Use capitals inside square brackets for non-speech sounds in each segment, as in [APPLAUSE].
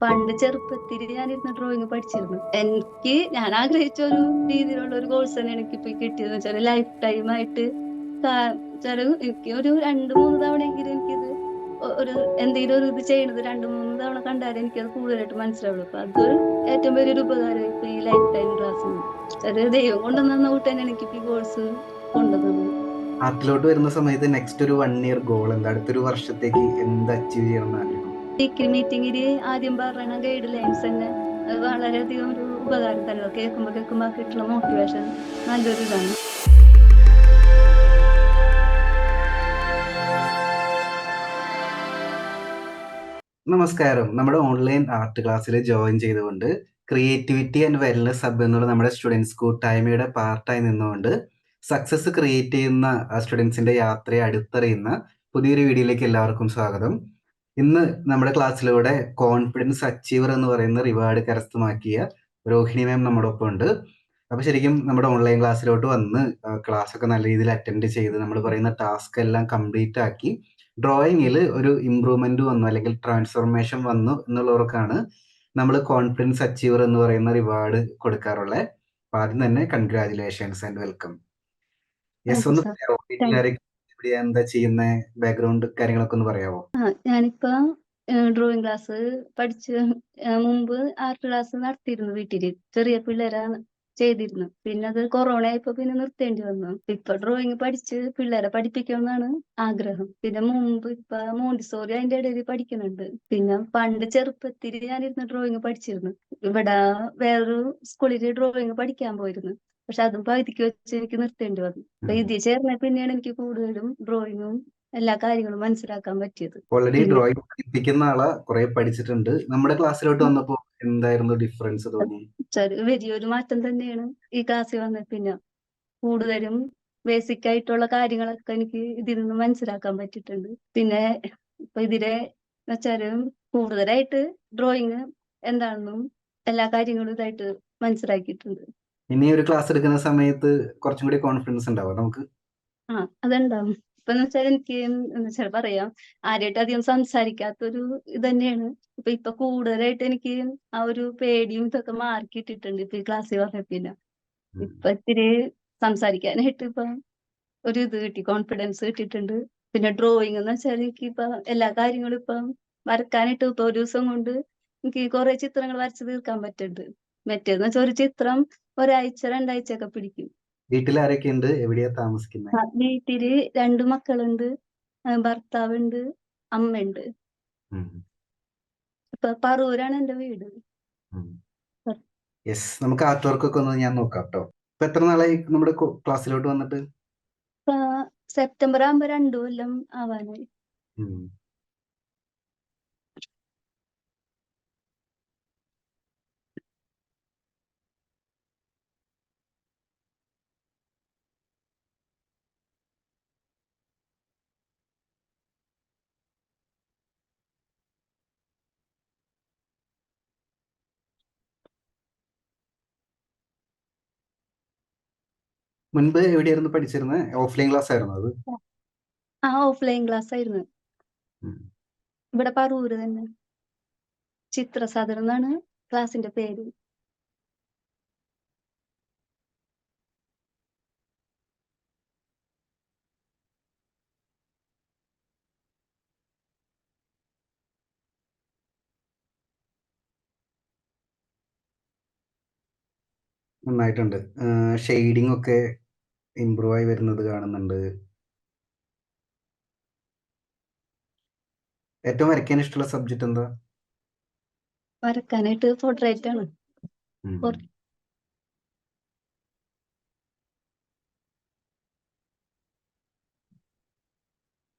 പണ്ട് ചെറുപ്പത്തിൽ ഞാനിരുന്ന് ഡ്രോയിങ് പഠിച്ചിരുന്നു. എനിക്ക് ഞാൻ ആഗ്രഹിച്ച ഒരു രീതിയിലുള്ള ഒരു കോഴ്സ് തന്നെയാണ് എനിക്ക് ഇപ്പൊ കിട്ടിയത്. വെച്ചാൽ ലൈഫ് ടൈം ആയിട്ട് എനിക്ക് ഒരു രണ്ട് മൂന്ന് തവണയെങ്കിലും എനിക്കിത് ഒരു എന്തെങ്കിലും ഒരു ഇത് ചെയ്യണത് രണ്ട് മൂന്ന് തവണ കണ്ടാലേ എനിക്കത് കൂടുതലായിട്ട് മനസ്സിലാവുള്ളൂ. അപ്പൊ അതൊരു ഏറ്റവും വലിയൊരു ഉപകാരം ഇപ്പൊ ഈ ലൈഫ് ടൈം ക്ലാസ് ചെറിയ ദൈവം കൊണ്ടുവന്ന കൂട്ട് തന്നെയാണ് എനിക്ക് ഈ കോഴ്സ് കൊണ്ടുവന്നു അതിലോട്ട് വരുന്ന സമയത്ത് നെക്സ്റ്റ് ഒരു വൺ ഇയർ ഗോൾ എന്താ? അടുത്തൊരു വർഷത്തേക്ക് എന്ത് അച്ചീവ് ചെയ്യണം എന്ന് മീറ്റിംഗിൽ ആദ്യം പറയണ ഗൈഡ് ലൈൻസ് തന്നെ വളരെയധികം ഒരു ഉപകാരം കേൾക്കുമ്പോൾ കേൾക്കുമ്പോ കേൾക്കുമ്പോ കിട്ടുന്ന മോട്ടിവേഷൻ നല്ലൊരു ഇതാണ്. നമസ്കാരം. നമ്മുടെ ഓൺലൈൻ ആർട്ട് ക്ലാസ്സിൽ ജോയിൻ ചെയ്തുകൊണ്ട് ക്രിയേറ്റിവിറ്റി ആൻഡ് വെൽനസ് ഹബ് എന്നുള്ള നമ്മുടെ സ്റ്റുഡൻസ് കൂട്ടായ്മയുടെ പാർട്ടായി നിന്നുകൊണ്ട് സക്സസ് ക്രിയേറ്റ് ചെയ്യുന്ന സ്റ്റുഡൻസിന്റെ യാത്രയെ അടുത്തറിയുന്ന പുതിയൊരു വീഡിയോയിലേക്ക് എല്ലാവർക്കും സ്വാഗതം. ഇന്ന് നമ്മുടെ ക്ലാസ്സിലൂടെ കോൺഫിഡൻസ് അച്ചീവർ എന്ന് പറയുന്ന റിവാർഡ് കരസ്ഥമാക്കിയ രോഹിണി മാം നമ്മുടെ ഒപ്പം ഉണ്ട് അപ്പൊ ശരിക്കും നമ്മുടെ ഓൺലൈൻ ക്ലാസ്സിലോട്ട് വന്ന് ക്ലാസ് ഒക്കെ നല്ല രീതിയിൽ അറ്റൻഡ് ചെയ്ത് നമ്മൾ പറയുന്ന ടാസ്ക് എല്ലാം കംപ്ലീറ്റ് ആക്കി ഡ്രോയിങ്ങിൽ ഒരു ഇമ്പ്രൂവ്മെന്റ് വന്നു അല്ലെങ്കിൽ ട്രാൻസ്ഫോർമേഷൻ വന്നു എന്നുള്ളവർക്കാണ് നമ്മൾ കോൺഫിഡൻസ് അച്ചീവർ എന്ന് പറയുന്ന റിവാർഡ് കൊടുക്കാറുള്ളത് അപ്പൊ ആദ്യം തന്നെ കൺഗ്രാചുലേഷൻസ് ആൻഡ് വെൽക്കം യെസ് ഒന്ന്. പറയാമോ എന്താ ചെയ്യുന്ന? ബാക്ക്ഗ്രൗണ്ട് കാര്യങ്ങളൊക്കെ ഒന്ന് പറയാമോ ഞാനിപ്പോ ഡ്രോയിങ് ക്ലാസ് പഠിച്ച് മുമ്പ് ആർട്ട് ക്ലാസ് നടത്തിയിരുന്നു വീട്ടിൽ. ചെറിയ പിള്ളേരെ ചെയ്തിരുന്നു. പിന്നെ അത് കൊറോണ ആയപ്പോ പിന്നെ നിർത്തേണ്ടി വന്നു. ഇപ്പൊ ഡ്രോയിങ് പഠിച്ച് പിള്ളേരെ പഠിപ്പിക്കണമെന്നാണ് ആഗ്രഹം. പിന്നെ മുമ്പ് ഇപ്പൊ മോണ്ടിസോറി അതിന്റെ ഇടയിൽ പഠിക്കുന്നുണ്ട്. പിന്നെ പണ്ട് ചെറുപ്പത്തിൽ ഞാനിരുന്ന് ഡ്രോയിങ് പഠിച്ചിരുന്നു. ഇവിടെ വേറൊരു സ്കൂളിൽ ഡ്രോയിങ് പഠിക്കാൻ പോയിരുന്നു. പക്ഷെ അതും പകുതിക്ക് വെച്ച് എനിക്ക് നിർത്തേണ്ടി വന്നു. അപ്പൊ ഇതിൽ ചേർന്ന പിന്നെയാണ് എനിക്ക് കൂടുതലും ഡ്രോയിങ്ങും എല്ലാ കാര്യങ്ങളും മനസ്സിലാക്കാൻ പറ്റിയത്. ഓൾറെഡി ഡ്രോയിങ് പഠിപ്പിക്കുന്ന ആളെ കുറെ പഠിച്ചിട്ടുണ്ട്. നമ്മുടെ ക്ലാസ്സിലോട്ട് വന്നപ്പോ എന്തായിരുന്നു ഡിഫറൻസ് തോന്നി? വലിയൊരു മാറ്റം തന്നെയാണ് ഈ ക്ലാസ്സിൽ വന്ന പിന്നെ കൂടുതലും ബേസിക് ആയിട്ടുള്ള കാര്യങ്ങളൊക്കെ എനിക്ക് ഇതിൽ നിന്ന് മനസ്സിലാക്കാൻ പറ്റിയിട്ടുണ്ട്. പിന്നെ ഇപ്പൊ ഇതിലെ വെച്ചാൽ കൂടുതലായിട്ട് ഡ്രോയിങ് എന്താണെന്നും എല്ലാ കാര്യങ്ങളും ഇതായിട്ട് മനസ്സിലാക്കിയിട്ടുണ്ട്. ഇനി ഒരു ക്ലാസ് എടുക്കുന്ന സമയത്ത് കുറച്ചും കൂടി കോൺഫിഡൻസ് ഉണ്ടാവും നമുക്ക്? ആ അതുണ്ടാവും. ഇപ്പൊ എന്ന് വെച്ചാൽ എനിക്ക് എന്ന് വെച്ചാൽ പറയാം ആരായിട്ട് അധികം സംസാരിക്കാത്തൊരു ഇത് തന്നെയാണ്. ഇപ്പൊ ഇപ്പൊ കൂടുതലായിട്ട് എനിക്ക് ആ ഒരു പേടിയും ഇതൊക്കെ മാറിക്കിട്ടിട്ടുണ്ട് ഇപ്പൊ ഈ ക്ലാസ്സിൽ പറഞ്ഞ പിന്നെ. ഇപ്പൊ ഇത്തിരി സംസാരിക്കാനായിട്ട് ഇപ്പൊ ഒരു ഇത് കിട്ടി കോൺഫിഡൻസ് കിട്ടിയിട്ടുണ്ട്. പിന്നെ ഡ്രോയിങ് എന്ന് വെച്ചാൽ എനിക്ക് ഇപ്പൊ എല്ലാ കാര്യങ്ങളും ഇപ്പൊ വരക്കാനായിട്ട് ഇപ്പൊ ഒരു ദിവസം കൊണ്ട് എനിക്ക് കുറെ ചിത്രങ്ങൾ വരച്ചു തീർക്കാൻ പറ്റുന്നുണ്ട് മറ്റേന്ന് വെച്ചാൽ ഒരു ചിത്രം ഒരാഴ്ച രണ്ടാഴ്ച ഒക്കെ പിടിക്കും. വീട്ടിൽ ആരൊക്കെ ഉണ്ട് എവിടെയാ താമസിക്കുന്നത് വീട്ടിൽ രണ്ടു മക്കളുണ്ട് ഭർത്താവുണ്ട് അമ്മയുണ്ട്. ഇപ്പൊ പറൂരാണ് എന്റെ വീട്. യെസ് നമുക്ക് ആർട്ട് വർക്ക് ഒക്കെ ഒന്ന് ഞാൻ നോക്കാം കേട്ടോ ഇപ്പൊ എത്ര നാളായി നമ്മുടെ ക്ലാസ്സിലോട്ട് വന്നിട്ട്? സെപ്റ്റംബർ ആകുമ്പോ രണ്ടു കൊല്ലം ആവാനായി. മുൻപ് എവിടെയായിരുന്നു പഠിച്ചിരുന്നത് ഓഫ്ലൈൻ ക്ലാസ് ആയിരുന്നു അത്? ആ ഓഫ്ലൈൻ ക്ലാസ് ആയിരുന്നു. ഇവിടെ പറൂര് തന്നെ. ചിത്രസാധനം എന്നാണ് ക്ലാസിന്റെ പേര്. നന്നായിട്ടുണ്ട്. ഷെയ്ഡിങ് ഒക്കെ ഇമ്പ്രൂവ് ആയി വരുന്നത് കാണുന്നുണ്ട്. ഏറ്റവും വരയ്ക്കാൻ ഇഷ്ടമുള്ള സബ്ജക്ട് എന്താ? വരക്കാനായിട്ട് പോർട്രേറ്റ് ആണ്.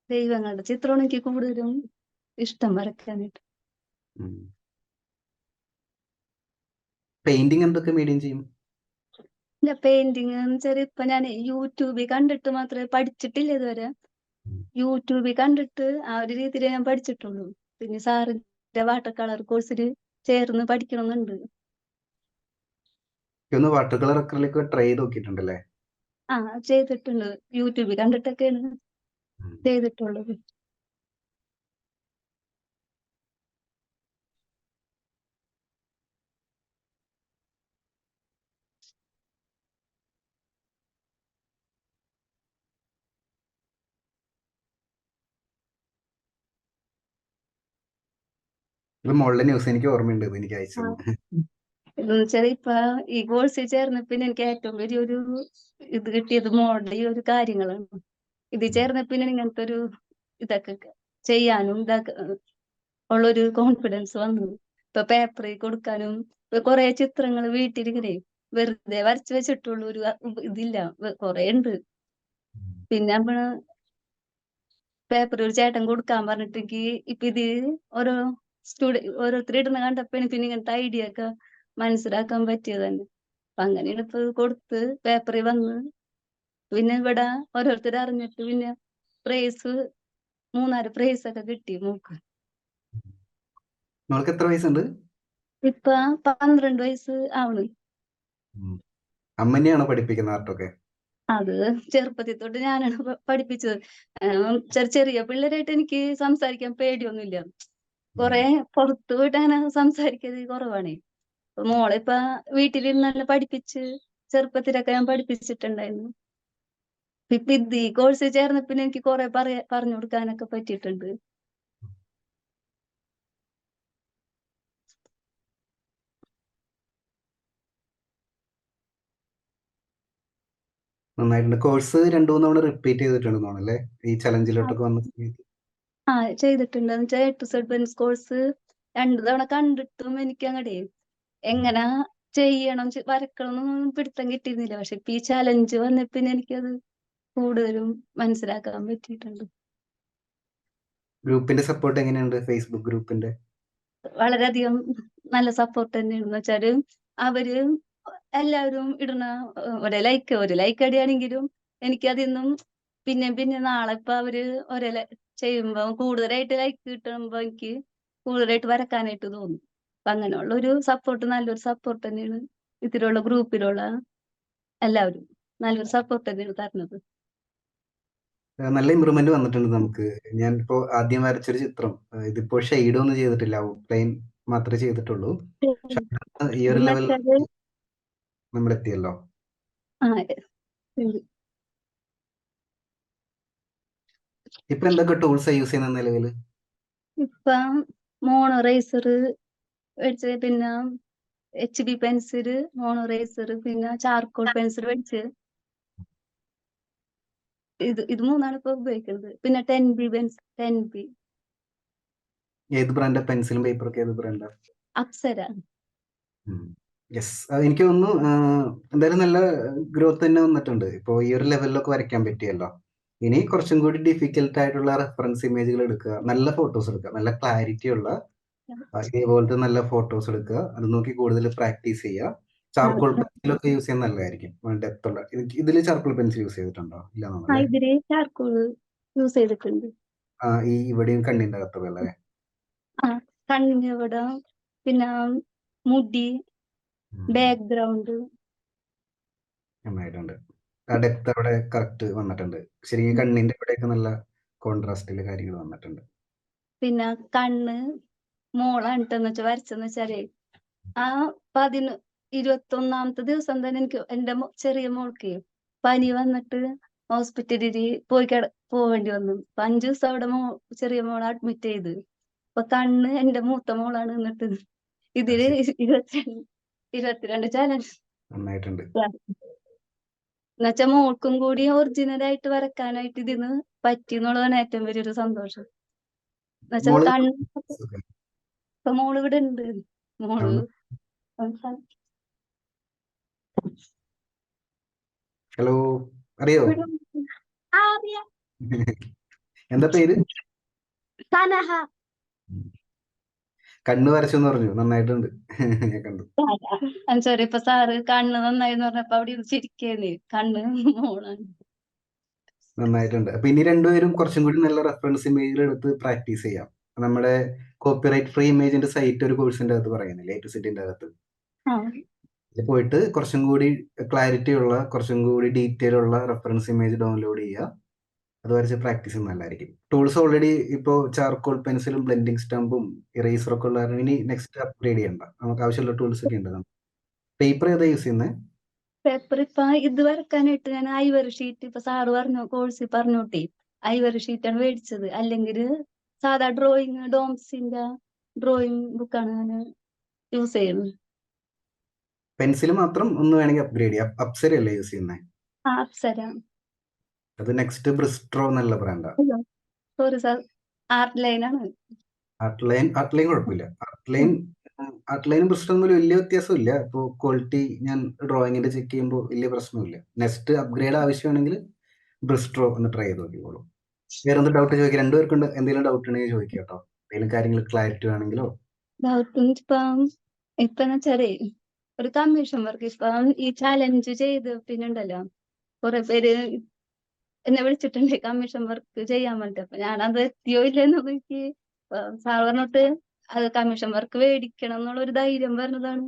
ദൈവങ്ങളുടെ ചിത്രമാണ് എനിക്ക് കൂടുതലും ഇഷ്ടം വരക്കാനായിട്ട് പെയിന്റിങ് എന്തൊക്കെ മീഡിയം ചെയ്യും? ഇല്ല പെയിന്റിങ് എന്ന് വെച്ചാൽ ഇപ്പൊ ഞാൻ യൂട്യൂബിൽ കണ്ടിട്ട് മാത്രമേ പഠിച്ചിട്ടില്ല ഇതുവരെ. യൂട്യൂബിൽ കണ്ടിട്ട് ആ ഒരു രീതിയിൽ ഞാൻ പഠിച്ചിട്ടുള്ളൂ. പിന്നെ സാറിന്റെ വാട്ടർ കളർ കോഴ്സിൽ ചേർന്ന് പഠിക്കണമെന്നുണ്ട്. ഒന്ന് വാട്ടർ കളർ ട്രൈ ചെയ്ത് നോക്കിയിട്ടുണ്ടല്ലേ ആ ചെയ്തിട്ടുണ്ട്. യൂട്യൂബിൽ കണ്ടിട്ടൊക്കെയാണ്. ചെയ്തിട്ടുള്ളത്. മോളുടെ ന്യൂസ് എനിക്ക് ഓർമ്മയുണ്ട് എനിക്ക് അയച്ചത്. എന്ന് ഇപ്പൊ ഈ കോഴ്സിൽ ചേർന്ന പിന്നെ എനിക്ക് ഏറ്റവും വലിയൊരു ഇത് കിട്ടിയത് മോളുടെ ഈ ഒരു കാര്യങ്ങളാണ്. ഇത് ചേർന്ന പിന്നെ ഇങ്ങനത്തെ ഒരു ഇതൊക്കെ ചെയ്യാനും ഇതൊക്കെ ഉള്ളൊരു കോൺഫിഡൻസ് വന്നു. ഇപ്പൊ പേപ്പറിൽ കൊടുക്കാനും ഇപ്പൊ കുറെ ചിത്രങ്ങൾ വീട്ടിലിങ്ങനെ വെറുതെ വരച്ചു വെച്ചിട്ടുള്ള ഒരു ഇതില്ല. കുറെ ഉണ്ട്. പിന്നെ നമ്മൾ പേപ്പർ ഒരു ചേട്ടൻ കൊടുക്കാൻ പറഞ്ഞിട്ടെങ്കിൽ ഇപ്പൊ ഇത് ഓരോ സ്റ്റുഡ ഓരോരുത്തരെ ഇടുന്ന കണ്ടപ്പോ എനിക്ക് പിന്നെ ഇങ്ങനത്തെ ഐഡിയ ഒക്കെ മനസ്സിലാക്കാൻ പറ്റിയത് തന്നെ. അപ്പൊ അങ്ങനെയാണ് ഇപ്പൊ കൊടുത്ത് പേപ്പറിൽ വന്ന് പിന്നെ ഇവിടെ ഓരോരുത്തർ അറിഞ്ഞിട്ട് പിന്നെ പ്രൈസ് മൂന്നാൽ പ്രൈസ് ഒക്കെ കിട്ടി മൂക്ക് മോൾക്ക് എത്ര വയസ്സുണ്ട്? ഇപ്പൊ പന്ത്രണ്ട് വയസ്സ് ആവണ്. അമ്മ തന്നെയാണോ പഠിപ്പിക്കുന്ന ആർട്ടൊക്കെ? അത് ചെറുപ്പത്തിൽ തൊട്ട് ഞാനാണ് പഠിപ്പിച്ചത്. ചെറിയ പിള്ളേരായിട്ട് എനിക്ക് സംസാരിക്കാൻ പേടിയൊന്നുമില്ല. കൊറേ പുറത്തു പോയിട്ട് അങ്ങനെ സംസാരിക്കൽ കുറവാണേ. മോളിപ്പ വീട്ടിലിരുന്നല്ല പഠിപ്പിച്ച് ചെറുപ്പത്തിലൊക്കെ ഞാൻ പഠിപ്പിച്ചിട്ടുണ്ടായിരുന്നു. ഇപ്പൊ ഇത് ഈ കോഴ്സ് ചേർന്ന പിന്നെ എനിക്ക് കുറെ പറയാ പറഞ്ഞു കൊടുക്കാനൊക്കെ പറ്റിയിട്ടുണ്ട്. നന്നായിട്ടുണ്ട്. കോഴ്സ് രണ്ടു മൂന്ന് തവണ റിപ്പീറ്റ് ചെയ്തിട്ടുണ്ടെന്ന് തോന്നുന്നല്ലേ ഈ ചലഞ്ചിലോട്ടൊക്കെ വന്ന സമയത്ത്. ആ ചെയ്തിട്ടുണ്ട്. എന്ന് വെച്ചാൽ സെഡ് ബെൻസ് കോഴ്സ് രണ്ടു തവണ കണ്ടിട്ടും എനിക്ക് അങ്ങടെ എങ്ങനെ ചെയ്യണം വരക്കണം എന്നൊന്നും പിടുത്തം കിട്ടിയിരുന്നില്ല. പക്ഷെ ഇപ്പൊ ഈ ചലഞ്ച് വന്ന പിന്നെ എനിക്കത് കൂടുതലും മനസ്സിലാക്കാൻ പറ്റിയിട്ടുണ്ട്. ഗ്രൂപ്പിന്റെ സപ്പോർട്ട് എങ്ങനെയുണ്ട്? ഫേസ്ബുക്ക് ഗ്രൂപ്പിന്റെ? വളരെയധികം നല്ല സപ്പോർട്ട് തന്നെയാണ് എന്ന് വെച്ചാൽ അവർ എല്ലാവരും ഇടുന്ന ഒരേ ലൈക്ക് ഒരു ലൈക്ക് അടിയാണെങ്കിലും എനിക്കതിന്നും പിന്നെ പിന്നെ നാളെ ഇപ്പൊ അവർ ഒരേ ലൈ- ചെയ്യുമ്പോ കൂടുതലായിട്ട് ലൈക്ക് കിട്ടുമ്പോ എനിക്ക് കൂടുതലായിട്ട് വരക്കാനായിട്ട് തോന്നും. അപ്പൊ അങ്ങനെയുള്ള ഒരു സപ്പോർട്ട് നല്ലൊരു സപ്പോർട്ട് തന്നെയാണ് ഇതിലുള്ള ഗ്രൂപ്പിലുള്ള എല്ലാവരും നല്ലൊരു സപ്പോർട്ട് തന്നെയാണ് തരുന്നത്. നല്ല ഇമ്പ്രൂവ്മെന്റ് വന്നിട്ടുണ്ട് നമുക്ക്. ഞാൻ ഇപ്പോ ആദ്യം വരച്ചൊരു ചിത്രം ഇതിപ്പോ ഷെയ്ഡ് ഒന്നും ചെയ്തിട്ടില്ല ഔട്ട്ലൈൻ മാത്രമേ ചെയ്തിട്ടുള്ളൂ. ഈ ഒരു ലെവൽ നമ്മൾ എത്തിയല്ലോ ആ ശരി. ഇപ്പൊ എന്തൊക്കെ ടൂൾസ് യൂസ് ചെയ്യുന്ന നിലവിൽ ഇപ്പൊ മോണോ വെച്ച് മേടിച്ച് പിന്നെ H B pencil mono eraser പിന്നെ ചാർക്കോൾ പെൻസിൽ മേടിച്ച് ഇത് ഇത് മൂന്നാണ് ഇപ്പൊ ഉപയോഗിക്കുന്നത്. പിന്നെ ten B pencil ten B ഏത് ബ്രാൻഡ് പെൻസിലും പേപ്പറൊക്കെ ഏത് ബ്രാൻഡാ അപ്സര. യെസ് എനിക്ക് തോന്നുന്നു എന്തായാലും നല്ല ഗ്രോത്ത് തന്നെ വന്നിട്ടുണ്ട്. ഇപ്പോൾ ഈ ഒരു ലെവലിലൊക്കെ വരയ്ക്കാൻ പറ്റിയല്ലോ. ഇനി കുറച്ചും കൂടി ഡിഫിക്കൽട്ട് ആയിട്ടുള്ള റെഫറൻസ് ഇമേജുകൾ എടുക്കുക. നല്ല ഫോട്ടോസ് എടുക്കുക. നല്ല ക്ലാരിറ്റി ഉള്ള ഇതേപോലത്തെ നല്ല ഫോട്ടോസ് എടുക്കുക. അത് നോക്കി കൂടുതൽ പ്രാക്ടീസ് ചെയ്യുക. ചാർക്കോൾ പെൻസിലൊക്കെ യൂസ് ചെയ്യാൻ നല്ലതായിരിക്കും. ഡെപ്ത് ഉള്ള. ഇതിൽ ചാർക്കോൾ പെൻസിൽ യൂസ് ചെയ്തിട്ടുണ്ടോ? ഇല്ല ചാർക്കോൾ യൂസ് ചെയ്തിട്ടുണ്ട്. ആ ഈ ഇവിടെയും കണ്ണിന്റെ അകത്തൊക്കെ അല്ലേ ആ കണ്ണിവിടെ പിന്നെ മുടി ബാക്ക്ഗ്രൗണ്ട് നന്നായിട്ടുണ്ട്. ആ ഡെപ്ത് അവിടെ കറക്റ്റ് വന്നിട്ടുണ്ട്. ശരിക്കും കണ്ണിന്റെ ഇവിടെയൊക്കെ നല്ല കോൺട്രാസ്റ്റിൽ കാര്യങ്ങൾ വന്നിട്ടുണ്ട്. പിന്നെ കണ്ണ് മോളാണിട്ടെന്ന് വെച്ചാൽ വരച്ചെന്ന് വെച്ചാലേ ആ പതിനൊ ഇരുപത്തി ഒന്നാമത്തെ ദിവസം തന്നെ എനിക്ക് എന്റെ ചെറിയ മോൾക്ക് പനി വന്നിട്ട് ഹോസ്പിറ്റലിൽ പോയി കിട പോവേണ്ടി വന്നു. അപ്പൊ അഞ്ചു ദിവസം അവിടെ മോ ചെറിയ മോളെ അഡ്മിറ്റ് ചെയ്ത്. അപ്പൊ കണ്ണ് എന്റെ മൂത്ത മോളാണ് എന്നിട്ട് ഇതിൽ ഇരുപത്തിരണ്ട് ഇരുപത്തിരണ്ട് ചാലഞ്ച് നന്നായിട്ടുണ്ട്. എന്നുവെച്ചാ മോൾക്കും കൂടി ഒറിജിനൽ ആയിട്ട് വരക്കാനായിട്ട് ഇതിന്ന് പറ്റി എന്നുള്ളതാണ് ഏറ്റവും വലിയൊരു സന്തോഷം. എന്നുവെച്ചാ കണ്ണ് ഇപ്പൊ മോൾ ഇവിടെ ഉണ്ട്. മോൾ ഹലോ അറിയാം. [LAUGHS] എന്താ പേര്? സനഹ. കണ്ണ് വരച്ചെന്ന് പറഞ്ഞു. നന്നായിട്ടുണ്ട്. [LAUGHS] ഞാൻ കണ്ടു. സോറി ഇപ്പൊ സാറ് കണ്ണ് നന്നായിന്ന് പറഞ്ഞപ്പോ അവിടെ ചിരിക്കേന്ന് കണ്ണ് മോളാണ്. നന്നായിട്ടുണ്ട്. അപ്പൊ ഇനി രണ്ടുപേരും കുറച്ചും കൂടി നല്ല റെഫറൻസ് ഇമേജുകൾ എടുത്ത് പ്രാക്ടീസ് ചെയ്യാം. നമ്മുടെ കോപ്പിറൈറ്റ് ഫ്രീ ഇമേജിന്റെ സൈറ്റ് ഒരു കോഴ്സിന്റെ അകത്ത് പറയുന്നില്ലേ? ടു സെറ്റിന്റെ അകത്ത്. പോയിട്ട് കുറച്ചും കൂടി ക്ലാരിറ്റി ഉള്ള കുറച്ചും കൂടി ഡീറ്റെയിൽ ഉള്ള റെഫറൻസ് ഇമേജ് ഡൗൺലോഡ് ചെയ്യുക. അത് വരച്ച് പ്രാക്ടീസ് നല്ലതായിരിക്കും. ടൂൾസ് ഓൾറെഡി ഇപ്പോൾ ചാർക്കോൾ പെൻസിലും ബ്ലെൻഡിങ് സ്റ്റാമ്പും ഇറേസറും ഒക്കെ ഉള്ള കാരണം ഇനി നെക്സ്റ്റ് അപ്ഗ്രേഡ് ചെയ്യണ്ട. നമുക്ക് ആവശ്യമുള്ള ടൂൾസ് ഒക്കെ ഉണ്ട്. പേപ്പർ ഏതാ യൂസ് ചെയ്യുന്നത് പേപ്പർ ഇപ്പൊ ഇത് വരക്കാനായിട്ട് ഞാൻ ഐവറി ഷീറ്റ് ഇപ്പൊ സാറ് പറഞ്ഞു കോഴ്സിൽ പറഞ്ഞോട്ടെ. ഐവറി ആണ് മേടിച്ചത്. അല്ലെങ്കിൽ സാധാ ഡ്രോയിങ് ഡോംസിന്റെ ഡ്രോയിങ് ബുക്കാണ് ഞാൻ യൂസ് ചെയ്യുന്നത്. പെൻസിൽ മാത്രം ഒന്ന് വേണമെങ്കിൽ അപ്ഗ്രേഡ് ചെയ്യാം. അപ്സര അല്ലേ യൂസ് ചെയ്യുന്നത് ആ അപ്സര അത് നെക്സ്റ്റ് ബ്രിസ്ട്രോ എന്നുള്ള ബ്രാൻഡാ സോറി സാർ ആർട്ട് ലൈനാണ് ആർട്ട്ലൈൻ ആർട്ട്ലൈൻ കുഴപ്പമില്ല. ആർട്ട്ലൈൻ ആർട്ട്ലൈനും ബ്രിസ്ട്രോ തമ്മിൽ വലിയ വ്യത്യാസമില്ല. ഇപ്പോൾ ക്വാളിറ്റി ഞാൻ ഡ്രോയിങ്ങിന്റെ ചെക്ക് ചെയ്യുമ്പോൾ വലിയ പ്രശ്നമില്ല. നെക്സ്റ്റ് അപ്ഗ്രേഡ് ആവശ്യമാണെങ്കിൽ ബ്രിസ്ട്രോ ഒന്ന് ട്രൈ ചെയ്ത് നോക്കിക്കോളൂ വേറെ എന്ത് ഡൗട്ട് ചോദിക്കാം രണ്ടുപേർക്കും എന്തെങ്കിലും ഡൗട്ട് ഉണ്ടെങ്കിൽ ചോദിക്കാം കേട്ടോ. എന്തെങ്കിലും കാര്യങ്ങൾ ക്ലാരിറ്റി വേണമെങ്കിലോ? ഡൗട്ട് ഇപ്പം ഇപ്പം വെച്ചാലേ ഒരു കമ്മീഷൻ വർക്ക് ഇപ്പം ഈ ചാലഞ്ച് ചെയ്ത് പിന്നെ ഉണ്ടല്ലോ കുറെ പേര് എന്നെ വിളിച്ചിട്ടുണ്ട് കമ്മീഷൻ വർക്ക് ചെയ്യാൻ വേണ്ടി അപ്പൊ ഞാൻ അത് എത്തിയോ ഇല്ലെന്ന് നോക്കി. സാർ പറഞ്ഞിട്ട് അത് കമ്മീഷൻ വർക്ക് മേടിക്കണം എന്നുള്ള ഒരു ധൈര്യം പറഞ്ഞതാണ്.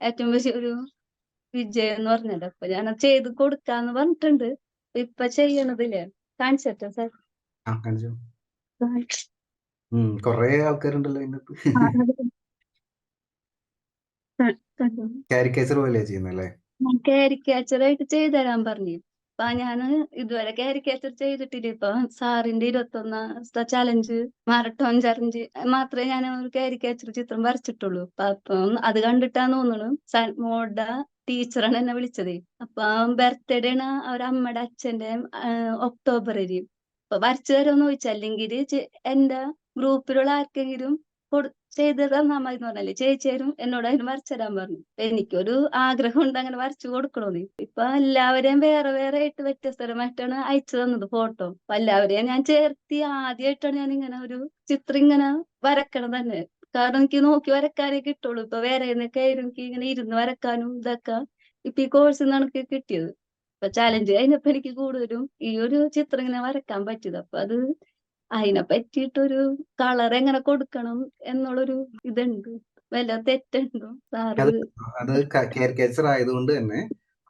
ഏറ്റവും വലിയ ഒരു വിജയം എന്ന് പറഞ്ഞത്. അപ്പൊ ഞാൻ അത് ചെയ്ത് കൊടുക്കാന്ന് പറഞ്ഞിട്ടുണ്ട്. ഇപ്പൊ ചെയ്യണതില്ലേ? കാണിച്ചോ. സാർ കൊറേ ആൾക്കാരുണ്ടല്ലോ കാരിക്കേച്ചർ പോലെ ചെയ്യുന്നല്ലേ? കാരിക്കേച്ചർ ആയിട്ട് ചെയ്തുതരാൻ പറഞ്ഞു. അപ്പൊ ഞാൻ ഇതുവരെ കാരിക്കേച്ചർ ചെയ്തിട്ടില്ല. ഇപ്പൊ സാറിന്റെ ഇരുപത്തൊന്നാം ചലഞ്ച് മാരട്ടോൺ ചലഞ്ച് മാത്രമേ ഞാൻ ഒരു കാരിക്കേച്ചർ ചിത്രം വരച്ചിട്ടുള്ളൂ. അപ്പൊ അത് കണ്ടിട്ടാന്ന് തോന്നുന്നു മോഡ ടീച്ചറാണ് എന്നെ വിളിച്ചത്. അപ്പൊ ബർത്ത്ഡേ ആണ് അവരുടെ അമ്മയുടെ അച്ഛന്റെ ഒക്ടോബറിൽ അപ്പൊ വരച്ചു തരുമെന്ന് ചോദിച്ചു അല്ലെങ്കിൽ എന്റെ ഗ്രൂപ്പിലുള്ള ആർക്കെങ്കിലും കൊടു ചെയ്ത് തന്നാ മതി എന്ന് പറഞ്ഞല്ലേ? ചേച്ചിയാരും എന്നോട് അതിന് വരച്ചു തരാൻ പറഞ്ഞു. എനിക്ക് എനിക്കൊരു ആഗ്രഹം ഉണ്ട് അങ്ങനെ വരച്ചു കൊടുക്കണോന്ന്. ഇപ്പൊ എല്ലാവരെയും വേറെ വേറെ ആയിട്ട് വ്യത്യസ്തരമായിട്ടാണ് അയച്ചു തന്നത് ഫോട്ടോ. അപ്പൊ എല്ലാവരെയും ഞാൻ ചേർത്തി ആദ്യമായിട്ടാണ് ഞാൻ ഇങ്ങനെ ഒരു ചിത്രം ഇങ്ങനെ വരക്കണം തന്നെ. കാരണം എനിക്ക് നോക്കി വരക്കാനേ കിട്ടുള്ളൂ. ഇപ്പൊ വേറെ നിന്നൊക്കെ എനിക്ക് ഇങ്ങനെ ഇരുന്ന് വരക്കാനും ഇതൊക്കെ ഇപ്പൊ ഈ കോഴ്സിൽ നിന്നാണ് എനിക്ക് കിട്ടിയത്. അപ്പൊ ചാലഞ്ച് കഴിഞ്ഞപ്പോ എനിക്ക് കൂടുതലും ഈ ഒരു ചിത്രം ഇങ്ങനെ വരക്കാൻ പറ്റിയത്. അപ്പൊ അത് അതിനെ പറ്റിയിട്ടൊരു കളർ എങ്ങനെ കൊടുക്കണം എന്നുള്ളൊരു ഇതുണ്ട്. വല്ല തെറ്റുണ്ടോ സാറ്? അത് കാരിക്കേച്ചർ ആയതുകൊണ്ട് തന്നെ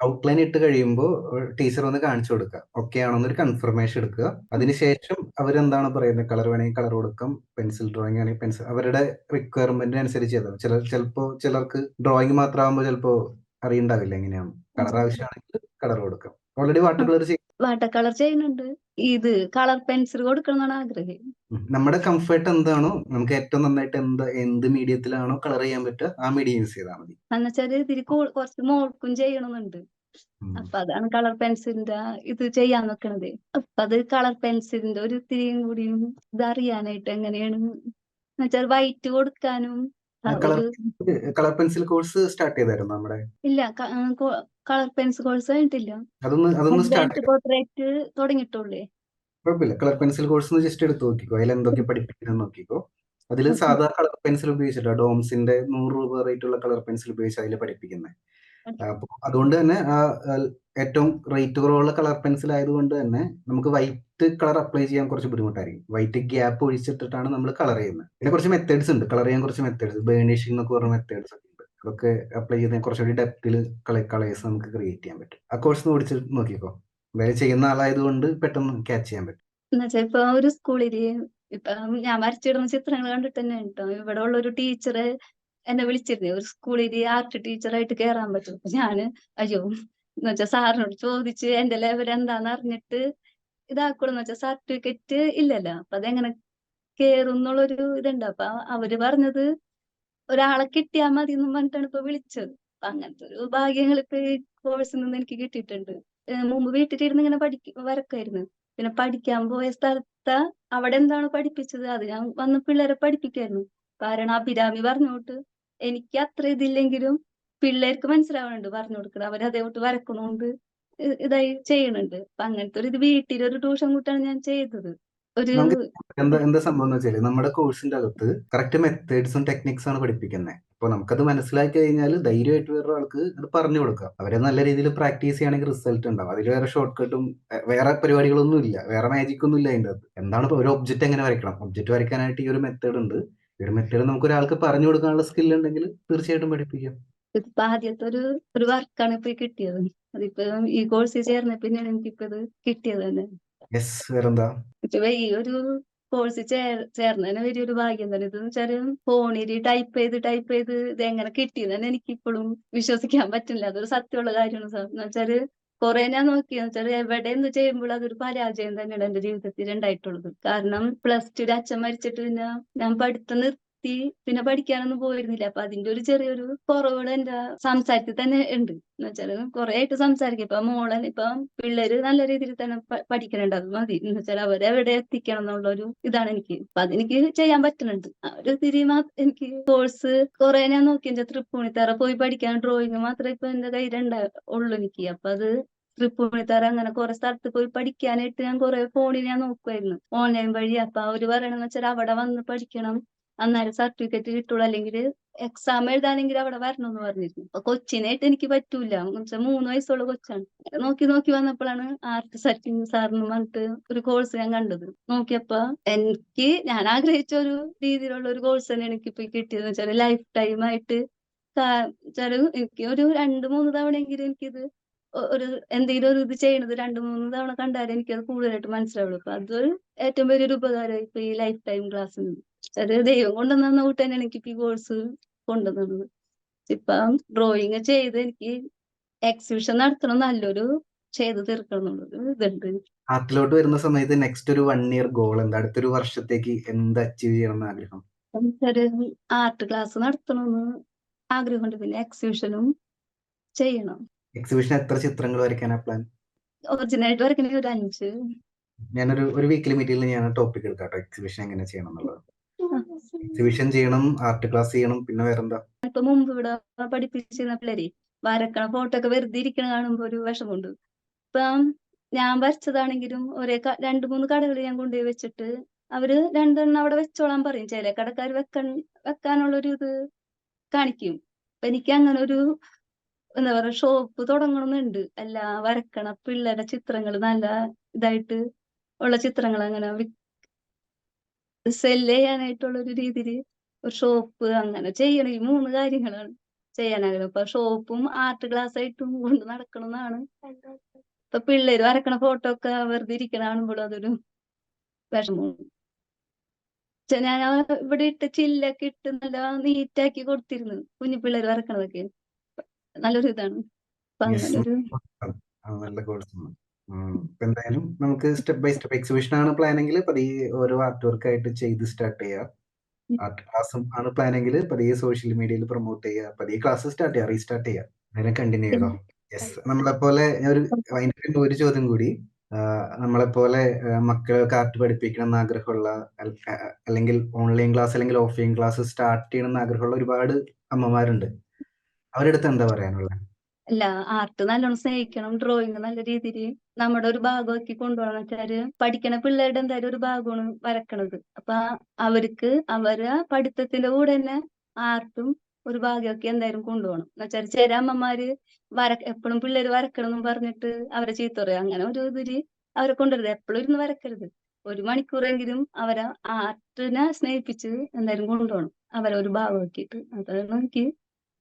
ഔട്ട്ലൈൻ ഇട്ട് കഴിയുമ്പോൾ ടീച്ചർ ഒന്ന് കാണിച്ചു കൊടുക്കുക. ഓക്കെ ആണെന്നൊരു കൺഫർമേഷൻ എടുക്കുക. അതിനുശേഷം അവരെന്താണ് പറയുന്നത്? കളർ വേണമെങ്കിൽ കളർ കൊടുക്കും. പെൻസിൽ ഡ്രോയിങ് ആണെങ്കിൽ പെൻസിൽ അവരുടെ റിക്വയർമെന്റ് അനുസരിച്ച് ചെയ്താൽ ചിലർ ചിലപ്പോൾ ചിലർക്ക് ഡ്രോയിങ് മാത്രമാകുമ്പോൾ ചിലപ്പോൾ അറിയണ്ടാവില്ല എങ്ങനെയാണ്. കളർ ആവശ്യമാണെങ്കിൽ കളർ കൊടുക്കാം. Already water colour water colour ചെയ്യുന്നുണ്ട് ഇത് കളർ പെൻസിൽ കൊടുക്കണമെന്നാണ് ആഗ്രഹം. നമ്മുടെ കംഫർട്ട് എന്താണോ നമുക്ക് ഏറ്റവും നന്നായിട്ട് എന്ത് എന്ത് മീഡിയത്തിലാണോ കളർ ചെയ്യാൻ പറ്റുക ആ മീഡിയം യൂസ് ചെയ്താൽ മതി. എന്നുവെച്ചാൽ ഇതിരി കുറച്ച് മോൾക്കും ചെയ്യണമെന്നുണ്ട്. അപ്പൊ അതാണ് കളർ പെൻസിലിന്റെ ഇത് ചെയ്യാൻ നോക്കണത് അപ്പൊ അത് കളർ പെൻസിലിന്റെ ഒരു തിരിയും കൂടിയും ഇത് അറിയാനായിട്ട് എങ്ങനെയാണ് എന്നുവെച്ചാൽ വൈറ്റ് കൊടുക്കാനും കളർ പെൻസിൽ കോഴ്സ് സ്റ്റാർട്ട് ചെയ്തായിരുന്നു നമ്മുടെ? ഇല്ല കളർ പെൻസിൽ കോഴ്സ് കഴിഞ്ഞിട്ടില്ല. അതൊന്ന് അതൊന്ന് സ്റ്റാർട്ട് അഡ്വാൻസ് പോർട്രേറ്റ് തുടങ്ങിയിട്ടുള്ളേ. കുഴപ്പമില്ല. കളർ പെൻസിൽ കോഴ്സ് ജസ്റ്റ് എടുത്ത് നോക്കിക്കോ. അതിൽ എന്തൊക്കെ പഠിപ്പിക്കണം നോക്കിക്കോ. അതിൽ സാധാ കളർ പെൻസിൽ ഉപയോഗിച്ചിട്ടാ ഡോംസിന്റെ നൂറ് രൂപ റേറ്റ് ഉള്ള കളർ പെൻസിൽ ഉപയോഗിച്ച് അതിൽ പഠിപ്പിക്കുന്നത് അപ്പോൾ അതുകൊണ്ട് തന്നെ ഏറ്റവും റേറ്റ് കുറവുള്ള കളർ പെൻസിൽ ആയതുകൊണ്ട് തന്നെ നമുക്ക് വൈറ്റ് കളർ അപ്ലൈ ചെയ്യാൻ കുറച്ച് ബുദ്ധിമുട്ടായിരിക്കും. വൈറ്റ് ഗ്യാപ്പ് ഒഴിച്ചിട്ടിട്ടാണ് നമ്മൾ കളർ ചെയ്യുന്നത് പിന്നെ കുറച്ച് മെത്തേഡ്സ് ഉണ്ട്. കളർ ചെയ്യാൻ കുറച്ച് മെത്തേഡ്സ് ബേണിഷിംഗ് എന്നൊക്കെ പറഞ്ഞ മെത്തേഡ്സ് ഒക്കെ. അതൊക്കെ അപ്ലൈ ചെയ്ത് കുറച്ചുകൂടി ഡെപ്തിൽ കളേഴ്സ് നമുക്ക് ക്രിയേറ്റ് ചെയ്യാൻ പറ്റും. ആ കോഴ്സ് ഓടിച്ച് നോക്കിക്കോ. വേറെ ചെയ്യുന്ന ആളായതുകൊണ്ട് പെട്ടെന്ന് ക്യാച്ച് ചെയ്യാൻ പറ്റും. എന്നുവെച്ചാ ഇപ്പൊ ഒരു സ്കൂളിൽ ഇപ്പൊ ഞാൻ വരച്ചിടുന്ന ചിത്രങ്ങൾ കണ്ടിട്ട് തന്നെ കേട്ടോ. ഇവിടെ ഉള്ള ഒരു ടീച്ചർ എന്നെ വിളിച്ചിരുന്നു. ഒരു സ്കൂളിൽ ആർട്ട് ടീച്ചറായിട്ട് കയറാൻ പറ്റും. അപ്പൊ ഞാൻ അയ്യോ എന്നുവെച്ചാ സാറിനോട് ചോദിച്ച് എന്റെ ലെവൽ എന്താന്ന് അറിഞ്ഞിട്ട് ഇതാക്കണം വെച്ചാൽ സർട്ടിഫിക്കറ്റ് ഇല്ലല്ലോ. അപ്പൊ അതെങ്ങനെ കേറും എന്നുള്ളൊരു ഇതുണ്ട്. അപ്പൊ അവർ പറഞ്ഞത് ഒരാളെ കിട്ടിയാ മതി എന്നും പറഞ്ഞിട്ടാണ് ഇപ്പൊ വിളിച്ചത്. അങ്ങനത്തെ ഒരു ഭാഗ്യങ്ങൾ ഇപ്പൊ ഈ കോഴ്സിൽ നിന്ന് എനിക്ക് കിട്ടിയിട്ടുണ്ട്. മുമ്പ് വീട്ടിലിരുന്ന് ഇങ്ങനെ പഠിക്ക വരക്കായിരുന്നു. പിന്നെ പഠിക്കാൻ പോയ സ്ഥലത്ത് അവിടെ എന്താണ് പഠിപ്പിച്ചത്? അത് ഞാൻ വന്ന് പിള്ളേരെ പഠിപ്പിക്കായിരുന്നു. കാരണം അഭിരാമി പറഞ്ഞോട്ട് എനിക്ക് അത്ര ഇതില്ലെങ്കിലും പിള്ളേർക്ക് മനസ്സിലാവുന്നുണ്ട് പറഞ്ഞു കൊടുക്കണം അവർ അതേപോട്ട് വരക്കണോണ്ട് ഇതായി ചെയ്യണുണ്ട്. അപ്പൊ അങ്ങനത്തെ ഒരു ഇത് വീട്ടിലൊരു ട്യൂഷൻ കൂട്ടാണ് ഞാൻ ചെയ്തത്. ഒരു എന്താ എന്താ സംഭവം എന്ന് വെച്ചാൽ നമ്മുടെ കോഴ്സിന്റെ അകത്ത് കറക്റ്റ് മെത്തേഡ്സും ടെക്നിക്സും ആണ് പഠിപ്പിക്കുന്നത് അപ്പൊ നമുക്കത് മനസ്സിലാക്കി കഴിഞ്ഞാൽ ധൈര്യമായിട്ട് വേറെ ആൾക്ക് അത് പറഞ്ഞു കൊടുക്കാം അവരെ നല്ല രീതിയിൽ പ്രാക്ടീസ് ചെയ്യുകയാണെങ്കിൽ റിസൾട്ട് ഉണ്ടാവും. അതിൽ വേറെ ഷോർട്ട് കട്ടും വേറെ പരിപാടികളൊന്നും ഇല്ല. വേറെ മാജിക് ഒന്നും ഇല്ല അതിന്റെ അകത്ത്. എന്താണ് ഒരു ഒബ്ജക്റ്റ് എങ്ങനെ വരയ്ക്കണം? ഒബ്ജക്റ്റ് വരയ്ക്കാനായിട്ട് ഈ ഒരു മെത്തേഡ് ഉണ്ട്. ഈ ഒരു മെത്തേഡ് നമുക്ക് ഒരാൾക്ക് പറഞ്ഞു കൊടുക്കാനുള്ള സ്കിൽ ഉണ്ടെങ്കിൽ തീർച്ചയായിട്ടും പഠിപ്പിക്കാം. ഇതിപ്പോ ആദ്യത്തെ ഒരു ഒരു വർക്കാണ് ഇപ്പൊ കിട്ടിയത്. അതിപ്പോ ഈ കോഴ്സ് ചേർന്ന പിന്നെയാണ് എനിക്കിപ്പോ ഇത് കിട്ടിയത് തന്നെ. ഒരു കോഴ്സ് ചേർ ചേർന്നതിന് വലിയൊരു ഭാഗ്യം തന്നെ. ഇതെന്ന് വെച്ചാൽ ഫോണിൽ ടൈപ്പ് ചെയ്ത് ടൈപ്പ് ചെയ്ത് ഇത് എങ്ങനെ കിട്ടിയെന്ന് എനിക്ക് ഇപ്പോഴും വിശ്വസിക്കാൻ പറ്റില്ല. അതൊരു സത്യമുള്ള കാര്യമാണ് സാർ. എന്ന് വെച്ചാൽ കുറെ ഞാൻ നോക്കിയെന്ന് വെച്ചാൽ എവിടെ എന്ന് ചെയ്യുമ്പോൾ അതൊരു പരാജയം തന്നെയാണ് എന്റെ ജീവിതത്തിൽ ഉണ്ടായിട്ടുള്ളത്. കാരണം പ്ലസ് ടു അച്ഛൻ മരിച്ചിട്ട് പിന്നെ ഞാൻ പഠിത്തം നിർത്തി പിന്നെ പഠിക്കാനൊന്നും പോയിരുന്നില്ല. അപ്പൊ അതിന്റെ ഒരു ചെറിയൊരു കുറവുകൾ എന്താ സംസാരത്തിൽ തന്നെ ഉണ്ട്. എന്ന് വെച്ചാൽ കുറെ ആയിട്ട് സംസാരിക്കും. ഇപ്പൊ മോളെ ഇപ്പൊ പിള്ളേര് നല്ല രീതിയിൽ തന്നെ പഠിക്കണുണ്ട്. അത് മതി. എന്ന് വെച്ചാൽ അവരെ എവിടെ എത്തിക്കണം എന്നുള്ള ഒരു ഇതാണ് എനിക്ക്. അപ്പൊ അതെനിക്ക് ചെയ്യാൻ പറ്റുന്നുണ്ട്. ആ ഒരു തിരി എനിക്ക് കോഴ്സ് കുറെ ഞാൻ നോക്കി. എന്റെ തൃപ്പൂണിത്തറ പോയി പഠിക്കാൻ ഡ്രോയിങ് മാത്രമേ ഇപ്പൊ എന്റെ കയ്യിലുണ്ട ഉള്ളു എനിക്ക്. അപ്പൊ അത് തൃപ്പൂണിത്തറ അങ്ങനെ കുറെ സ്ഥലത്ത് പോയി പഠിക്കാനായിട്ട് ഞാൻ കുറെ ഫോണിൽ ഞാൻ നോക്കുമായിരുന്നു ഓൺലൈൻ വഴി. അപ്പൊ അവർ പറയണെന്ന് വെച്ചാൽ അവിടെ വന്ന് പഠിക്കണം. അന്നേരം സർട്ടിഫിക്കറ്റ് കിട്ടുള്ളൂ. അല്ലെങ്കിൽ എക്സാം എഴുതാണെങ്കിൽ അവിടെ വരണം എന്ന് പറഞ്ഞിരുന്നു. അപ്പൊ കൊച്ചിനായിട്ട് എനിക്ക് പറ്റൂല. മൂന്ന് വയസ്സുള്ള കൊച്ചാണ്. നോക്കി നോക്കി വന്നപ്പോഴാണ് ആർട്ട് സെറ്റിംഗ് സാറിന് പറഞ്ഞിട്ട് ഒരു കോഴ്സ് ഞാൻ കണ്ടത്. നോക്കിയപ്പോ എനിക്ക് ഞാൻ ആഗ്രഹിച്ച ഒരു രീതിയിലുള്ള ഒരു കോഴ്സ് തന്നെ എനിക്ക് ഇപ്പൊ കിട്ടിയത്. വെച്ചാൽ ലൈഫ് ടൈം ആയിട്ട് എനിക്ക് ഒരു രണ്ട് മൂന്ന് തവണയെങ്കിലും എനിക്കിത് ഒരു എന്തെങ്കിലും ഒരു ഇത് ചെയ്യണത് രണ്ട് മൂന്ന് തവണ കണ്ടാലേ എനിക്കത് കൂടുതലായിട്ട് മനസ്സിലാവുള്ളൂ. അപ്പൊ അതൊരു ഏറ്റവും വലിയൊരു ഉപകാരമായി ഇപ്പൊ ഈ ലൈഫ് ടൈം ക്ലാസ്സിന് അത് ദൈവം കൊണ്ടുവന്ന കൂട്ട് തന്നെയാണ് എനിക്ക് ഈ കോഴ്സ് കൊണ്ടുവന്നത്. ഇപ്പം ഡ്രോയിങ് ചെയ്ത് എനിക്ക് എക്സിബിഷൻ നടത്തണം നല്ലൊരു ചെയ്ത് തീർക്കണം എന്നുള്ളൊരു ഇതുണ്ട്. ആർട്ടിലോട്ട് വരുന്ന സമയത്ത് നെക്സ്റ്റ് ഒരു വൺ ഇയർ ഗോൾ എന്താ? അടുത്തൊരു വർഷത്തേക്ക് എന്ത് അച്ചീവ് ചെയ്യണം ആഗ്രഹം? എനിക്കൊരു ആർട്ട് ക്ലാസ് നടത്തണമെന്ന് ആഗ്രഹമുണ്ട്. പിന്നെ എക്സിബിഷനും ചെയ്യണം. എക്സിബിഷൻ എത്ര ചിത്രങ്ങൾ വരയ്ക്കാനാ പ്ലാൻ ഒറിജിനായിട്ട് വരയ്ക്കണമെങ്കിൽ ഒരു അഞ്ച്. ഞാനൊരു ഒരു വീക്കിലി മീറ്റിംഗിൽ ഞാൻ ടോപ്പിക് എടുക്കാം എക്സിബിഷൻ എങ്ങനെ ചെയ്യണം എന്നുള്ളത്. എക്സിബിഷൻ ചെയ്യണം ആർട്ട് ക്ലാസ് ചെയ്യണം പിന്നെ വേറെന്താ? ഇപ്പൊ മുമ്പ് ഇവിടെ പഠിപ്പിച്ചിരുന്ന പിള്ളേരെ വരക്കണ ഫോട്ടോ ഒക്കെ വെറുതെ ഇരിക്കണ കാണുമ്പോ ഒരു വിഷമുണ്ട് ഇപ്പം ഞാൻ വരച്ചതാണെങ്കിലും ഒരേ രണ്ടു രണ്ട് മൂന്ന് കടകൾ ഞാൻ കൊണ്ടുപോയി വെച്ചിട്ട് അവർ രണ്ടെണ്ണം അവിടെ വെച്ചോളാൻ പറയും. ചില കടക്കാർ വെക്കാൻ വെക്കാനുള്ളൊരു ഇത് കാണിക്കും. അപ്പൊ എനിക്ക് അങ്ങനെ ഒരു എന്താ പറയാ ഷോപ്പ് തുടങ്ങണമെന്നുണ്ട് അല്ല വരക്കണ പിള്ളേരുടെ ചിത്രങ്ങൾ നല്ല ഇതായിട്ട് ഉള്ള ചിത്രങ്ങൾ അങ്ങനെ സെൽ ചെയ്യാനായിട്ടുള്ള ഒരു രീതിയിൽ ഒരു ഷോപ്പ് അങ്ങനെ ചെയ്യണം. ഈ മൂന്ന് കാര്യങ്ങളാണ് ചെയ്യാനാഗ്രഹം ഇപ്പൊ ഷോപ്പും ആർട്ട് ക്ലാസ് ആയിട്ടും കൊണ്ട് നടക്കണമെന്നാണ്. ഇപ്പൊ പിള്ളേര് വരക്കണ ഫോട്ടോ ഒക്കെ വെറുതെ ഇരിക്കണ കാണുമ്പോഴും അതൊരു വിഷമമാണ് ഞാൻ ഇവിടെ ഇട്ട് ചില്ലൊക്കെ ഇട്ട് നല്ല നീറ്റാക്കി കൊടുത്തിരുന്നു. കുഞ്ഞു പിള്ളേര് വരക്കണതൊക്കെ. നല്ലൊരു ഇതാണ് അപ്പൊ അങ്ങനൊരു അങ്ങനെ ഒരു ഇപ്പൊ എന്തായാലും നമുക്ക് സ്റ്റെപ്പ് ബൈ സ്റ്റെപ്പ് എക്സിബിഷൻ ആണ് പ്ലാനെങ്കിൽ പതിയെ ഓരോ ആർട്ട് വർക്ക് ആയിട്ട് ചെയ്ത് സ്റ്റാർട്ട് ചെയ്യാം. ഉം. ആർട്ട് ക്ലാസ്സും ആണ് പ്ലാനെങ്കിൽ പതിയെ സോഷ്യൽ മീഡിയയിൽ പ്രൊമോട്ട് ചെയ്യുക പതിയെ ക്ലാസ് സ്റ്റാർട്ട് ചെയ്യുക റീസ്റ്റാർട്ട് ചെയ്യുക അങ്ങനെ കണ്ടിന്യൂ ചെയ്തോ? യെസ് നമ്മളെ പോലെ ഒരു അതിന്റെ ഒരു ചോദ്യം കൂടി. നമ്മളെ പോലെ മക്കൾക്ക് ആർട്ട് പഠിപ്പിക്കണം എന്ന് ആഗ്രഹമുള്ള അൽ- അല്ലെങ്കിൽ ഓൺലൈൻ ക്ലാസ് അല്ലെങ്കിൽ ഓഫ്ലൈൻ ക്ലാസ് സ്റ്റാർട്ട് ചെയ്യണം എന്ന് ആഗ്രഹമുള്ള ഒരുപാട് അമ്മമാരുണ്ട്. അവരുടെ അടുത്ത് എന്താ പറയാനുള്ളത് അല്ല ആർട്ട് നല്ലോണം സ്നേഹിക്കണം ഡ്രോയിങ് നല്ല രീതിയിൽ നമ്മുടെ ഒരു ഭാഗമാക്കി കൊണ്ടുപോകണം. വെച്ചാൽ പഠിക്കണ പിള്ളേരുടെ എന്തായാലും ഒരു ഭാഗമാണ് വരക്കണത്. അപ്പൊ അവർക്ക് അവരെ പഠിത്തത്തിന്റെ കൂടെ തന്നെ ആർട്ടും ഒരു ഭാഗമാക്കി എന്തായാലും കൊണ്ടുപോകണം. എന്നുവെച്ചാൽ ചില അമ്മമാര് വര എപ്പോഴും പിള്ളേര് വരക്കണം എന്ന് പറഞ്ഞിട്ട് അവരെ ചീത്ത പറയും. അങ്ങനെ ഒരു ഇതിൽ അവരെ കൊണ്ടുവരുത് എപ്പോഴും ഇരുന്ന് വരക്കരുത്. ഒരു മണിക്കൂറെങ്കിലും അവരെ ആർട്ടിനെ സ്നേഹിപ്പിച്ച് എന്തായാലും കൊണ്ടുപോകണം. അവരെ ഒരു ഭാഗമാക്കിയിട്ട്. അതാണ് എനിക്ക്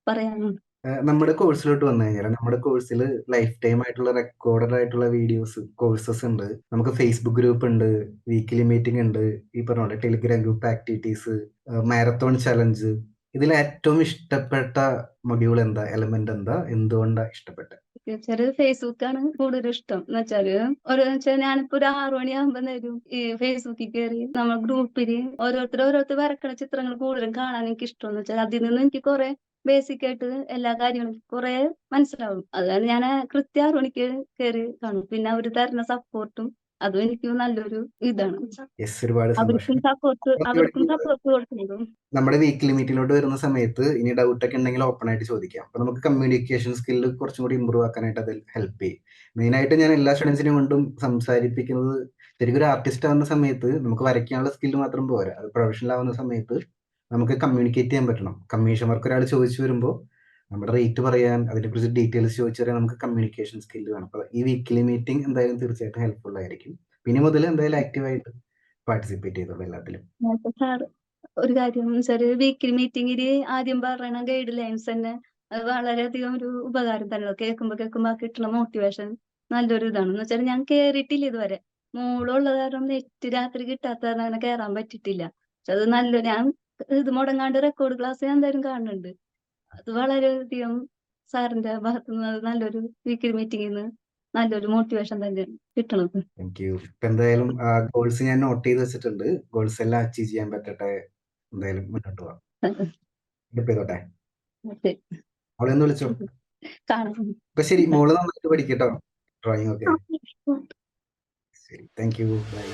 പറയാനുള്ളത്. നമ്മുടെ കോഴ്സിലോട്ട് വന്നു കഴിഞ്ഞാൽ നമ്മുടെ കോഴ്സിൽ ലൈഫ് ടൈം ആയിട്ടുള്ള റെക്കോർഡഡ് ആയിട്ടുള്ള വീഡിയോസ് കോഴ്സസ് ഉണ്ട്. നമുക്ക് ഫേസ്ബുക്ക് ഗ്രൂപ്പ് ഉണ്ട് വീക്കിലി മീറ്റിംഗ് ഉണ്ട്. ഈ പറഞ്ഞ പോലെ Telegram group activities marathon challenge ഇതിൽ ഏറ്റവും ഇഷ്ടപ്പെട്ട മൊഡ്യൂൾ എന്താ? എലമെന്റ് എന്താ? എന്തുകൊണ്ടാണ് ഇഷ്ടപ്പെട്ടത് വെച്ചാൽ ഫേസ്ബുക്ക് ആണ് കൂടുതൽ ഇഷ്ടം. എന്ന് വെച്ചാൽ ഒരു വെച്ചാൽ ഞാനിപ്പോ ഒരു ആറു മണിയാകുമ്പോ നേരം ഈ ഫേസ്ബുക്കിൽ കയറി നമ്മൾ ഗ്രൂപ്പിൽ ഓരോരുത്തർ ഓരോരുത്തർ വരക്കണ ചിത്രങ്ങൾ കൂടുതലും കാണാൻ എനിക്ക് ഇഷ്ടം എന്ന് വെച്ചാൽ അതിൽ നിന്ന് എനിക്ക് കുറെ ബേസിക് ആയിട്ട് എല്ലാ കാര്യങ്ങളും കുറെ മനസ്സിലാവും. അതാണ് ഞാൻ കൃത്യ ആറു മണിക്ക് കയറി കാണും. പിന്നെ അവർ തരുന്ന സപ്പോർട്ടും അതും എനിക്ക് നല്ലൊരു ഇതാണ്. അവർക്കും സപ്പോർട്ട് അവർക്കും സപ്പോർട്ട് കൊടുക്കുന്നതും നമ്മുടെ വീക്കിലി മീറ്റിലോട്ട് വരുന്ന സമയത്ത് ഇനി ഡൗട്ട് ഒക്കെ ഉണ്ടെങ്കിൽ ഓപ്പൺ ആയിട്ട് ചോദിക്കാം. അപ്പൊ നമുക്ക് കമ്മ്യൂണിക്കേഷൻ സ്കില്ല് കുറച്ചും കൂടി ഇമ്പ്രൂവ് ആക്കാനായിട്ട് അതിൽ ഹെൽപ്പ് ചെയ്യും. മെയിൻ ആയിട്ട് ഞാൻ എല്ലാ സ്റ്റുഡൻസിനും കൊണ്ടും സംസാരിപ്പിക്കുന്നത് ശരിക്കും ഒരു ആർട്ടിസ്റ്റ് ആവുന്ന സമയത്ത് നമുക്ക് വരയ്ക്കാനുള്ള സ്കില്ല് മാത്രം പോരാ. അത് പ്രൊഫഷണൽ ആവുന്ന സമയത്ത് നമുക്ക് കമ്മ്യൂണിക്കേറ്റ് ചെയ്യാൻ പറ്റണം. കമ്മീഷൻ വർക്ക് ഒരാൾ ചോദിച്ചു വരുമ്പോൾ നമ്മുടെ റേറ്റ് പറയാൻ അതിനെക്കുറിച്ച് ഡീറ്റെയിൽസ് ചോദിച്ചു പറയാൻ നമുക്ക് കമ്മ്യൂണിക്കേഷൻ സ്കില്ല് വേണം. അപ്പോൾ ഈ വീക്കിലി മീറ്റിംഗ് എന്തായാലും തീർച്ചയായിട്ടും ഹെൽപ്ഫുൾ ആയിരിക്കും. പിന്നെ മുതൽ എന്തായാലും ആക്റ്റീവായിട്ട് പാർട്ടിസിപ്പേറ്റ് ചെയ്തോളൂ എല്ലാത്തിലും. ഒരു കാര്യം വെച്ചാൽ വീക്കിലി മീറ്റിംഗിൽ ആദ്യം പറയണ ഗൈഡ് ലൈൻസ് തന്നെ വളരെയധികം ഒരു ഉപകാരം തന്നെ കേൾക്കുമ്പോൾ കേൾക്കുമ്പോൾ കിട്ടുന്ന മോട്ടിവേഷൻ നല്ലൊരു ഇതാണ്. എന്ന് വെച്ചാൽ ഞാൻ കേറിയിട്ടില്ല ഇതുവരെ. മോളുള്ള കാരണം നെറ്റ് രാത്രി കിട്ടാത്ത കാരണം കേറാൻ പറ്റിയിട്ടില്ല. പക്ഷെ അത് നല്ല ഞാൻ ഇത് മുടങ്ങാണ്ട് റെക്കോർഡ് ക്ലാസ് ഞാൻ എന്തായാലും കാണുന്നുണ്ട് അത് വളരെയധികം സാറിന്റെ ഭാഗത്തുനിന്ന് നിന്ന് നല്ലൊരു വീക്കിലി മീറ്റിംഗിൽ നിന്ന് നല്ലൊരു മോട്ടിവേഷൻ തന്നെയാണ് കിട്ടണത്. താങ്ക് യു ഇപ്പൊ എന്തായാലും ഗോൾസ് ഞാൻ നോട്ട് ചെയ്ത് വെച്ചിട്ടുണ്ട്. ഗോൾസ് എല്ലാം അച്ചീവ് ചെയ്യാൻ പറ്റട്ടെ. എന്തായാലും മുന്നോട്ട് പോകാം. ചെയ്തോട്ടെ. അവളെ ഒന്ന് വിളിച്ചോ? അപ്പൊ ശരി മോൾ നന്നായിട്ട് പഠിക്കട്ടോ. ഡ്രോയിങ് ഒക്കെ. ശരി. Thank you bye.